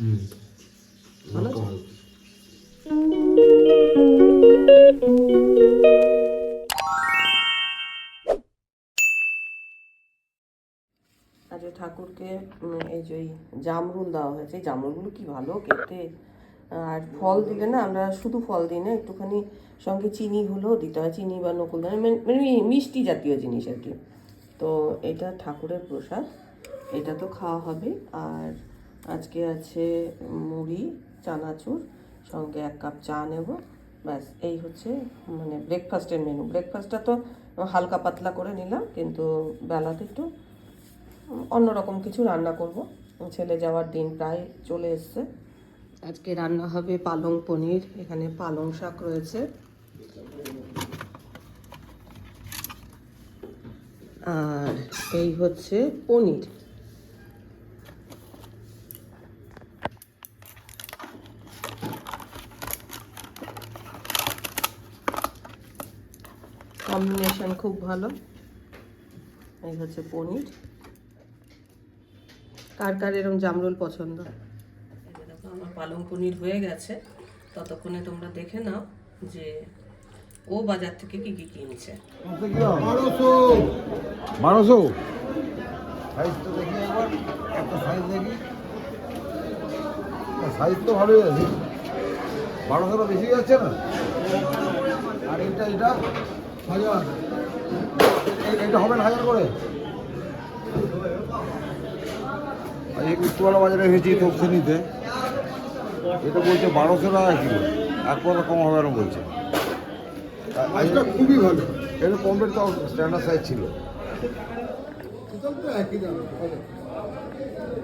হুম। ভালো ভালো আছে? আজ ঠাকুরকে এই যে জামরুল দেওয়া হয়েছে এই জামরুলগুলো কি ভালো খেতে আর ফল দিলে না আমরা শুধু ফল দিই না একটুখানি সঙ্গে চিনি হলেও দিতে হয় চিনি বা নকুল দানা মানে- মানে মিষ্টি জাতীয় জিনিস আর কি। তো এটা ঠাকুরের প্রসাদ এটা তো খাওয়া হবে। আর আজকে আছে মুড়ি, চানাচুর, সঙ্গে এক কাপ চা নেব। ব্যাস, এই হচ্ছে মানে ব্রেকফাস্টের মেনু ব্রেকফাস্টটা তো হালকা পাতলা করে নিলাম, কিন্তু বেলাতে একটু অন্যরকম কিছু রান্না করব। ছেলে যাওয়ার দিন প্রায় চলে এসছে। আজকে রান্না হবে পালং পনির, এখানে পালং শাক রয়েছে। আর এই হচ্ছে পনির। কম্বিনেশন খুব ভালো। এই হচ্ছে পনির। কার কার এরকম জামরুল পছন্দ? আমার পালং পনির হয়ে গেছে। ততক্ষণে তোমরা দেখে নাও যে ও বাজার থেকে কি কি কিনছে। বারোশো। বারোশো? সাইজ তো দেখি একবার একটা সাইজ দেখি। সাইজ তো ভালোই আছে। বারোশোটা বেশি যাচ্ছে না। আর এটা এটা হাজার। এটা হবে না হাজার করে? এই বাজারে এটা বলছে বারোশো টাকা কিলো। এক পয়সা কম হবে বলছে। মাছটা খুবই ভালো। এটা তো স্ট্যান্ডার্ড সাইজ ছিল। একই দাম হাজার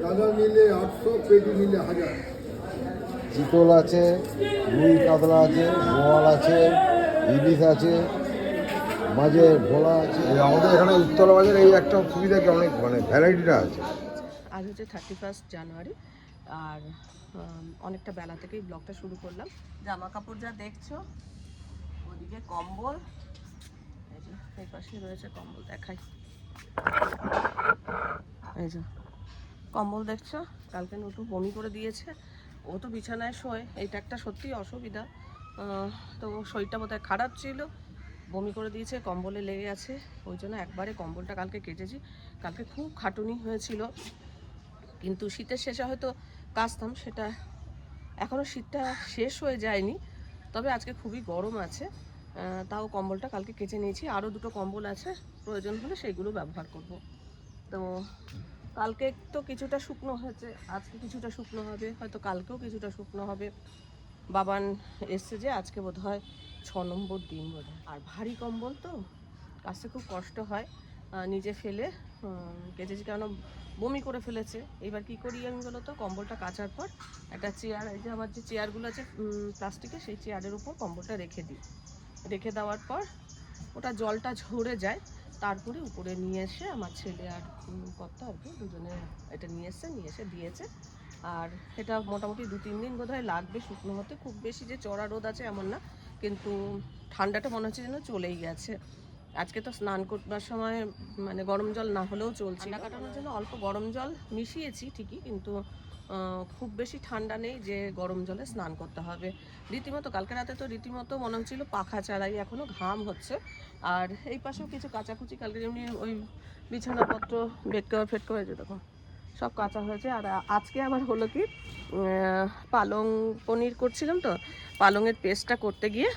গাঁদা নিলে আটশো পেটি নিলে হাজার। চিতল আছে রুই কাতলা আছে বোয়াল আছে ইলিশ আছে। মাঝে ভোলা আছে। এই আমাদের এখানে উত্তরা বাজারে এই একটা সুবিধা কি? অনেক মানে ভ্যারাইটিটা আছে। আজ হচ্ছে থার্টি ফার্স্ট জানুয়ারি আর অনেকটা বেলা থেকেই ব্লগটা শুরু করলাম। জামা কাপড় যা দেখছ ওদিকে কম্বল। এই যে এই পাশে রয়েছে কম্বল দেখাই। এই যে কম্বল দেখছ? কালকে নতুন বমি করে দিয়েছে। ও তো বিছানায় শোয়। এইটা একটা সত্যি অসুবিধা। আহ, তো শরীরটা বোধহয় খারাপ ছিল। বমি করে দিয়েছে, কম্বলে লেগে আছে। ওই জন্য একবারে কম্বলটা কালকে কেটেছি। কালকে খুব খাটুনি হয়েছিল। কিন্তু শীতের শেষে হয়তো কাচতাম সেটা এখনও শীতটা শেষ হয়ে যায়নি। তবে আজকে খুবই গরম আছে। তাও কম্বলটা কালকে কেচে নিয়েছি। আরও দুটো কম্বল আছে, প্রয়োজন হলে সেইগুলো ব্যবহার করব। তো কালকে তো কিছুটা শুকনো হয়েছে, আজকে কিছুটা শুকনো হবে, হয়তো কালকেও কিছুটা শুকনো হবে। বাবান এসছে যে আজকে বোধ হয় ছ নম্বর দিন বোধ আর ভারী কম্বল তো কাছে খুব কষ্ট হয় নিজে ফেলে কেচেছি কেন বমি করে ফেলেছে। এবার কি করি আমি বলো তো কম্বলটা কাচার পর একটা চেয়ার, এই যে আমার যে চেয়ারগুলো আছে প্লাস্টিকের, সেই চেয়ারের উপর কম্বলটা রেখে দিই। রেখে দেওয়ার পর ওটা জলটা ঝরে যায়, তারপরে উপরে নিয়ে এসে আমার ছেলে আর কর্তা আর কি দুজনে এটা নিয়ে এসে নিয়ে এসে দিয়েছে। আর এটা মোটামুটি দু তিন দিন বোধহয় লাগবে শুকনো হতে খুব বেশি যে চড়া রোদ আছে এমন না কিন্তু ঠান্ডাটা মনে হচ্ছে যেন চলেই গেছে। আজকে তো স্নান করবার সময় মানে গরম জল না হলেও চলছে ঠান্ডা কাটানোর জন্য অল্প গরম জল মিশিয়েছি ঠিকই কিন্তু খুব বেশি ঠান্ডা নেই যে গরম জলে স্নান করতে হবে। রীতিমতো কালকে রাতে তো রীতিমতো মনে হচ্ছিল পাখা চালাই এখনও ঘাম হচ্ছে। আর এই পাশেও কিছু কাচাকুচি কালকে যেমনি ওই বিছানাপত্র বেড কভার ফেড কভার যে দেখো সব কাঁচা হয়েছে আর আজকে আবার হলো কি পালং পনির করছিলাম তো, পালংয়ের পেস্টটা করতে গিয়ে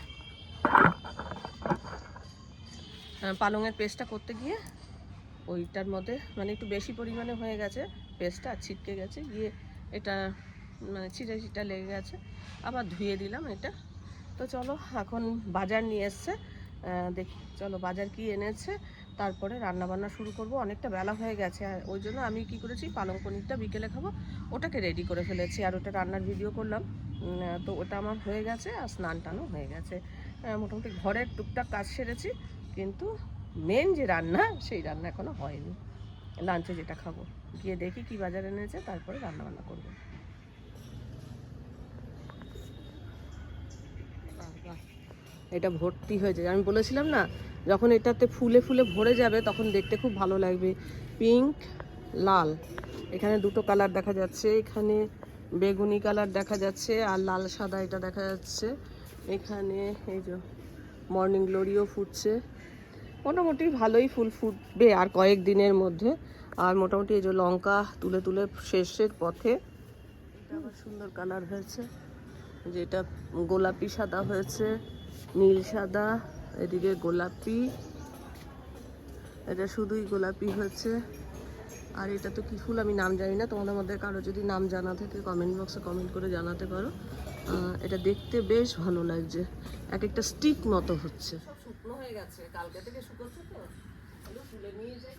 পালংয়ের পেস্টটা করতে গিয়ে ওইটার মধ্যে মানে একটু বেশি পরিমাণে হয়ে গেছে পেস্টটা ছিটকে গেছে, গিয়ে এটা মানে ছিটা ছিটা লেগে গেছে, আবার ধুয়ে দিলাম এটা। তো চলো, এখন বাজার নিয়ে এসছে দেখি, চলো বাজার কি এনেছে তারপরে রান্না বান্না শুরু করব। অনেকটা বেলা হয়ে গেছে ওই জন্য আমি কি করেছি, পালং পনিরটা বিকেলে খাব। ওটাকে রেডি করে ফেলেছি আর ওটা রান্নার ভিডিও করলাম। তো ওটা আমার হয়ে গেছে আর স্নান টানও হয়ে গেছে। মোটামুটি ঘরের টুকটাক কাজ সেরেছি, কিন্তু মেন যে রান্না, সেই রান্না এখনও হয়নি। লাঞ্চে যেটা খাব। গিয়ে দেখি কি বাজারে এনেছে, তারপরে রান্না বান্না করব। এটা ভর্তি হয়েছে আমি বলেছিলাম না যখন এটাতে ফুলে ফুলে ভরে যাবে, তখন দেখতে খুব ভালো লাগবে। পিঙ্ক, লাল। এখানে দুটো কালার দেখা যাচ্ছে। এখানে বেগুনি কালার দেখা যাচ্ছে আর লাল সাদা এটা দেখা যাচ্ছে। এখানে এই যে মর্নিং গ্লোরিও ফুটছে। মোটামুটি ভালোই ফুল ফুটবে আর কয়েক দিনের মধ্যে। আর মোটামুটি এই যে লঙ্কা তুলে তুলে শেষের পথে আবার সুন্দর কালার হয়েছে। যেটা গোলাপি সাদা হয়েছে, নীল সাদা। এদিকে গোলাপি। এটা শুধুই গোলাপি হয়েছে আর এটা তো কি ফুল আমি নাম জানি না। তোমাদের মধ্যে কারও যদি নাম জানা থাকে কমেন্ট বক্সে কমেন্ট করে জানাতে পারো। এটা দেখতে বেশ ভালো লাগছে। এক একটা স্টিক মতো হচ্ছে। শুকনো হয়ে গেছে। কালকে থেকে শুকোচ্ছে তো। তুলে নিয়ে যাই।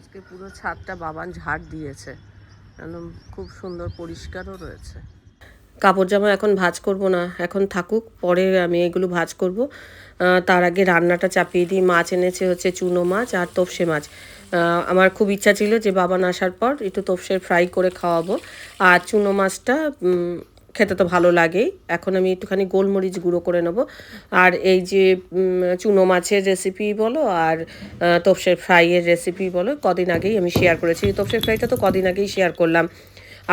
আজকে পুরো ছাদটা বাবান ঝাড় দিয়েছে। একদম খুব সুন্দর পরিষ্কারও রয়েছে। কাপড় জামা এখন ভাজ করব না, এখন থাকুক, পরে আমি এগুলো ভাজ করব। তার আগে রান্নাটা চাপিয়ে দিই, মাছ এনেছে হচ্ছে চুনো মাছ আর তোপসে মাছ। আমার খুব ইচ্ছা ছিল যে বাবান আসার পর একটু তোপসের ফ্রাই করে খাওয়াবো। আর চুনো মাছটা খেতে তো ভালো লাগেই। এখন আমি একটুখানি গোলমরিচ গুঁড়ো করে নেব। আর এই যে চুনো মাছের রেসিপি বলো আর তপসের ফ্রাইয়ের রেসিপি বলো, কদিন আগেই আমি শেয়ার করেছি। তপসের ফ্রাইটা তো কদিন আগেই শেয়ার করলাম।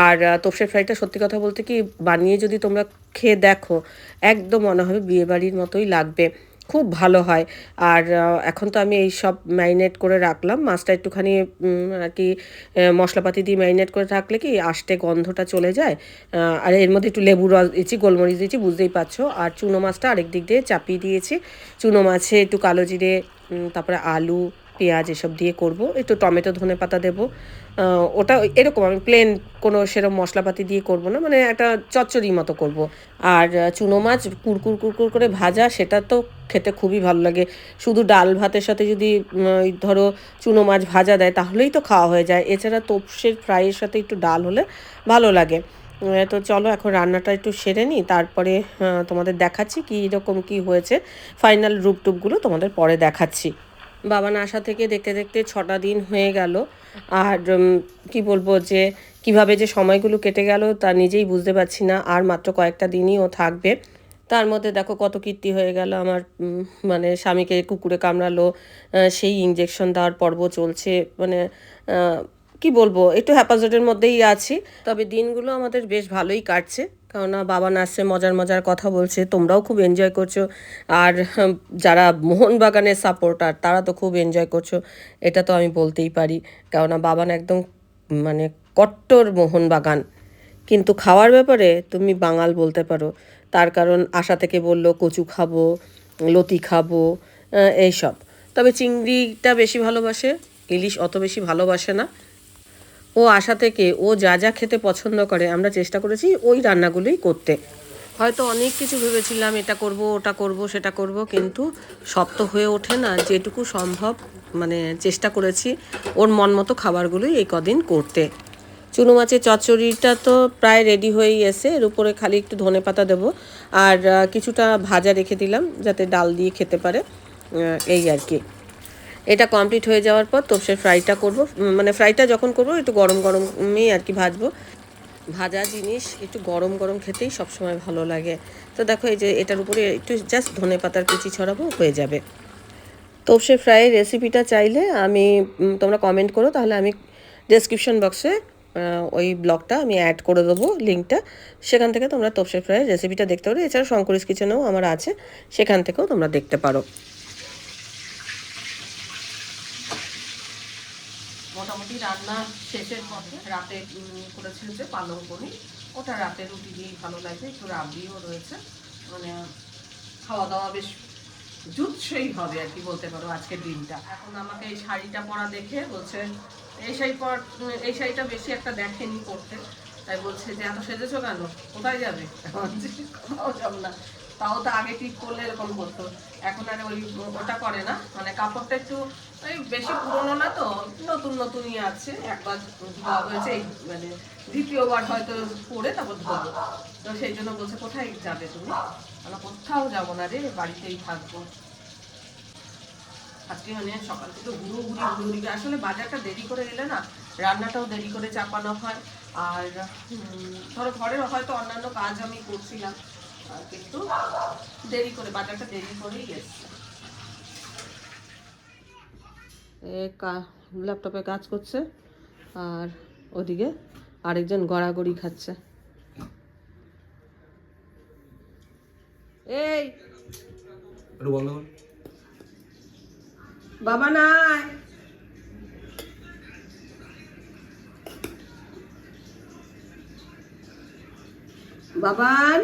আর তোপসের ফ্রাইটা সত্যি কথা বলতে কি, বানিয়ে যদি তোমরা খেয়ে দেখো, একদম মনে হবে বিয়েবাড়ির মতোই লাগবে। খুব ভালো হয়। আর এখন তো আমি এই সব ম্যারিনেট করে রাখলাম। মাছটা একটুখানি আর কি মশলাপাতি দিয়ে ম্যারিনেট করে রাখলে কি আষ্টে গন্ধটা চলে যায়? আর এর মধ্যে একটু লেবু রস দিয়েছি, গোলমরিচ দিয়েছি, বুঝতেই পারছ। আর চুনো মাছটা আরেক দিক দিয়ে চাপিয়ে দিয়েছি। চুনো মাছে একটু কালো জিরে তারপরে আলু পেঁয়াজ এসব দিয়ে করব, একটু টমেটো, ধনে পাতা দেবো। ওটা এরকম, আমি প্লেন কোনো সেরকম মশলাপাতি দিয়ে করব না মানে একটা চচ্চড়ি মতো করব। আর চুনো মাছ কুরকুর কুরকুর করে ভাজা, সেটা তো খেতে খুবই ভালো লাগে। শুধু ডাল ভাতের সাথে যদি ধরো চুনো মাছ ভাজা দেয়, তাহলেই তো খাওয়া হয়ে যায়। এছাড়া তোপসের ফ্রাইয়ের সাথে একটু ডাল হলে ভালো লাগে। তো চলো, এখন রান্নাটা একটু সেরে নিই, তারপরে তোমাদের দেখাচ্ছি কী রকম কী হয়েছে। ফাইনাল রূপ টুপগুলো তোমাদের পরে দেখাচ্ছি। বাবা না আসা থেকে দেখতে দেখতে ছটা দিন হয়ে গেল। আর কি বলব যে, কীভাবে যে সময়গুলো কেটে গেল তা নিজেই বুঝতে পারছি না। আর মাত্র কয়েকটা দিনই ও থাকবে। তার মধ্যে দেখো কত কীর্তি হয়ে গেল আমার মানে স্বামীকে কুকুরে কামড়ালো সেই ইঞ্জেকশন দেওয়ার পর্ব চলছে। মানে কি বলব, একটু হ্যাপাজেটের মধ্যেই আছি। তবে দিনগুলো আমাদের বেশ ভালোই কাটছে। কেননা বাবা নাচছে মজার মজার কথা বলছে, তোমরাও খুব এনজয় করছ। আর যারা মোহনবাগানের সাপোর্টার তারা তো খুব এনজয় করছ। এটা তো আমি বলতেই পারি। কেননা বাবান একদম মানে কট্টর মোহনবাগান। কিন্তু খাওয়ার ব্যাপারে তুমি বাঙাল বলতে পারো। তার কারণ আশা থেকে বলল, কচু খাব, লতি খাব এইসব। তবে চিংড়িটা বেশি ভালোবাসে, ইলিশ অত বেশি ভালোবাসে না। ও আশা থেকে ও যা যা খেতে পছন্দ করে, আমরা চেষ্টা করেছি ওই রান্নাগুলোই করতে। হয়তো অনেক কিছু ভেবেছিলাম, এটা করব, ওটা করব, সেটা করব, কিন্তু সব তো হয়ে ওঠে না, যেটুকু সম্ভব মানে চেষ্টা করেছি ওর মন মতো খাবারগুলোই এই কদিন করতে। চুনো মাছের চচ্চড়িটা তো প্রায় রেডি হয়েই এসে এর উপরে খালি একটু ধনে পাতা দেবো, আর কিছুটা ভাজা রেখে দিলাম, যাতে ডাল দিয়ে খেতে পারে এই আর কি। এটা কমপ্লিট হয়ে যাওয়ার পর তোপসের ফ্রাইটা করব। মানে ফ্রাইটা যখন করব, একটু গরম গরমই আর কি ভাজবো। ভাজা জিনিস একটু গরম গরম খেতেই সবসময় ভালো লাগে। তো দেখো এই যে এটার উপরে একটু জাস্ট ধনে পাতার কুচি ছড়াবো, হয়ে যাবে। তোপসে ফ্রাইয়ের রেসিপিটা চাইলে আমি তোমরা কমেন্ট করো, তাহলে আমি ডেসক্রিপশন বক্সে ওই ব্লগটা আমি অ্যাড করে দেবো লিঙ্কটা সেখান থেকে তোমরা তোপসে ফ্রাইয়ের রেসিপিটা দেখতে পারো। এছাড়া শঙ্করিস কিচেনেও আমার আছে। সেখান থেকেও তোমরা দেখতে পারো মোটামুটি রান্না শেষের পথে রাতে উম, করেছি হচ্ছে পালং পনির। ওটা রাতে রুটি দিয়েই ভালো লাগে একটু রাবড়িও রয়েছে। মানে খাওয়া দাওয়া বেশ জুৎসই হবে আর কি বলতে পারো আজকের দিনটা। এখন আমাকে এই শাড়িটা পরা দেখে বলছে এই শাড়ি পর এই শাড়িটা বেশি একটা দেখেনি পরতে। তাই বলছে যে এত সেজেছো কেন? কোথায় যাবে? যাব না। তাও তো আগে ঠিক করলে এরকম করতো এখন আর ওই ওটা করে না। মানে কাপড়টা একটু ওই বেশি পুরনো না তো, নতুন নতুনই আছে। একবার ধোয়া হয়েছে মানে দ্বিতীয়বার হয়তো পরে তারপর ধোবো তো সেই জন্য বলছে, কোথায় যাবে তুমি? আমরা কোথাও যাব না রে, বাড়িতেই থাকব। আজকে মানে সকাল থেকে ঘুরো ঘুরি ঘুরি আসলে বাজারটা দেরি করে এলে না, রান্নাটাও দেরি করে চাপানো হয়। আর ধরো ঘরের হয়তো অন্যান্য কাজ আমি করছিলাম। আর একটু দেরি করে বাটারটা দেরি করেই এসছে ল্যাপটপে কাজ করছে আর ওদিকে আরেকজন গড়াগড়ি খাচ্ছে। এই! বাবা নাই! বাবান!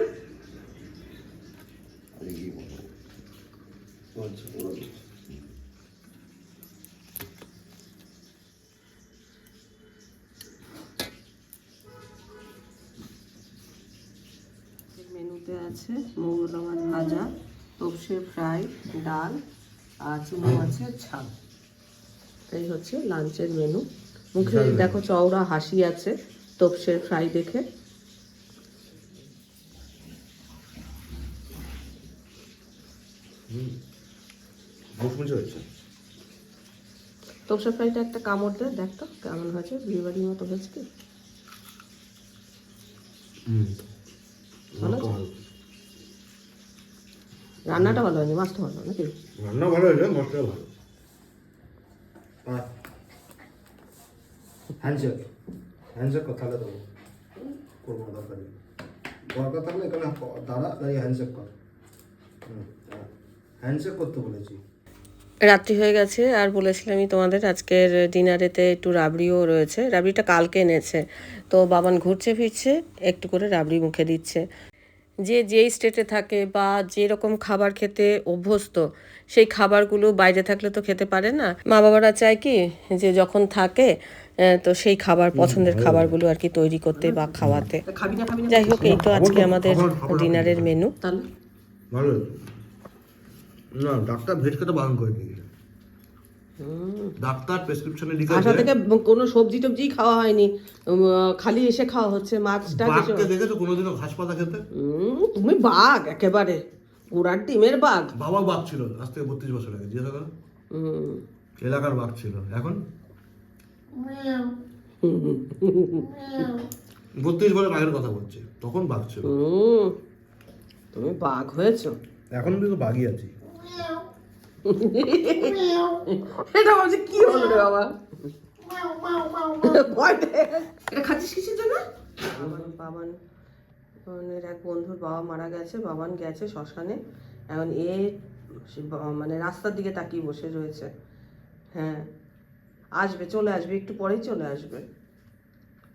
মেনুতে আছে মৌরলা মাছ ভাজা তপসে ফ্রাই ডাল আর চুনো মাছের ছাল এই হচ্ছে লাঞ্চের মেনু। মুখে দেখো চওড়া হাসি আছে তপসের ফ্রাই দেখে। মুখমুচি হচ্ছে তপসের ফ্রাইটা একটা কামড় দে দেখ তো কেমন হয়েছে বিয়ে বাড়ির মতো হয়েছে কি? ভালো? রান্নাটা ভালো হয়নি মাছটা ভালো নাকি? রান্না ভালো হয়েছে মশলা ভালো। হ্যান্ডশেক হ্যান্ডশেক কথালে দেবো। করব দরকার নেই। দরকার থাকলে এখানে দাঁড়া দাঁড়িয়ে হ্যান্ডশেক কর। হ্যান্ডশেক করতে বলেছি। রাত্রি হয়ে গেছে আর বলেছিলাম আমি তোমাদের আজকের ডিনারেতে একটু রাবড়িও রয়েছে। রাবড়িটা কালকে এনেছে। তো বাবান ঘুরছে ফিরছে একটু করে রাবড়ি মুখে দিচ্ছে। যে যেই স্টেটে থাকে বা যেরকম খাবার খেতে অভ্যস্ত সেই খাবারগুলো বাইরে থাকলে তো খেতে পারে না। মা বাবারা চায় কি যে যখন থাকে তো সেই খাবার পছন্দের খাবারগুলো আর কি তৈরি করতে বা খাওয়াতে। যাই হোক এই তো আজকে আমাদের ডিনারের মেনু ভালো। না ডাক্তার ভেজ খেতে বারণ করে দিয়েছে ডাক্তার প্রেসক্রিপশনে লিখে আশা থেকে কোনো সবজি টবজি খাওয়া হয়নি। খালি এসে খাওয়া হচ্ছে মাছটা কিছু বাঘকে দেখেছ? কোনোদিনও ঘাস পাতা খেতে? তুমি বাঘ একেবারে। পুরার ডিমের বাঘ। বাবা বাঘ ছিল আজ থেকে বত্রিশ বছর আগে জিজ্ঞাসা করো। এলাকার বাঘ ছিল। এখন? বত্রিশ বছর আগের কথা বলছি তখন বাঘ ছিল। তুমি বাঘ হয়েছো। এখন কিন্তু বাঘই আছি। এটা ভাবছি কি হলো রে বাবা। এটা খাচ্ছিস কিসের জন্য? বাবান বাবানের এক বন্ধুর বাবা মারা গেছে বাবান গেছে শ্মশানে। এখন এ সে মানে রাস্তার দিকে তাকিয়ে বসে রয়েছে। হ্যাঁ আসবে চলে আসবে একটু পরেই চলে আসবে।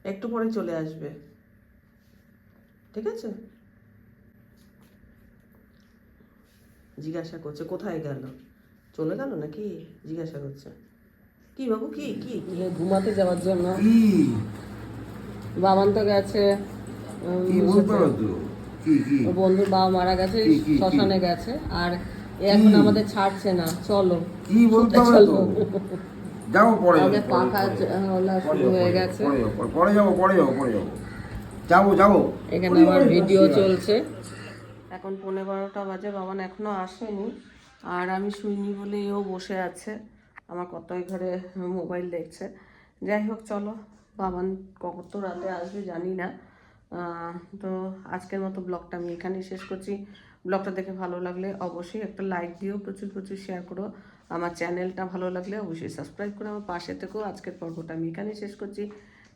একটু পরে চলে আসবে। ঠিক আছে? জিজ্ঞাসা করছে কোথায় গেল? চলে গেল নাকি? জিজ্ঞাসা করছে। কি বাবু কি কি ঘুমাতে যাওয়ার জন্য। বাবান তো গেছে। বন্ধুর বাবা মারা গেছে শ্মশানে গেছে। আর এ এখন আমাদের ছাড়ছে না চলো। কি বলতে চলো। যাব পরে আমাদের পাখা শুরু হয়ে গেছে। পরে- পরে যাব পরে যাব পরে যাব যাব যাব। এখানে আমার ভিডিও চলছে। এখন পনেরো বারোটা বাজে, বাবান এখনও আসেনি। আর আমি শুইনি বলে এও বসে আছে। আমার কতই ঘরে মোবাইল দেখছে। যাই হোক, চলো। বাবান কত রাতে আসবে জানি না। তো আজকের মতো ব্লগটা আমি এখানেই শেষ করছি। ব্লগটা দেখে ভালো লাগলে অবশ্যই একটা লাইক দিও, প্রচুর প্রচুর শেয়ার করো। আমার চ্যানেলটা ভালো লাগলে অবশ্যই সাবস্ক্রাইব করে আমার পাশে থেকেও আজকের পর্বটা আমি এখানেই শেষ করছি।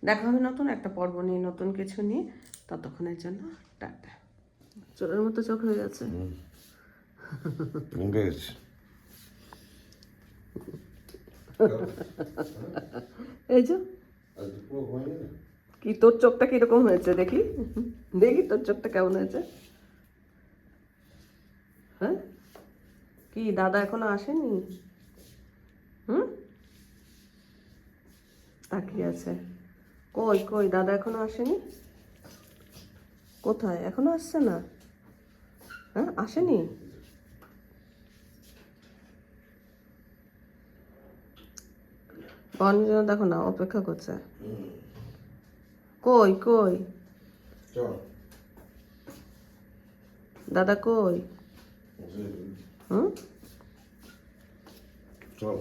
দেখা হবে নতুন একটা পর্ব নিয়ে, নতুন কিছু নিয়ে। ততক্ষণের জন্য টাটা। চোরের মতো চোখ হয়ে গেছে। এই যে। কি তোর চোখটা কীরকম হয়েছে দেখি? দেখি তোর চোখটা কেমন হয়েছে। হ্যাঁ? কি দাদা এখনও আসেনি? হুম? তাকিয়ে আছে। কই কই দাদা এখনও আসেনি? কোথায়? এখনও আসছে না? হ্যাঁ আসেনি? জন্য দেখো না অপেক্ষা করছে। কই কই? দাদা কই? হুম? চল।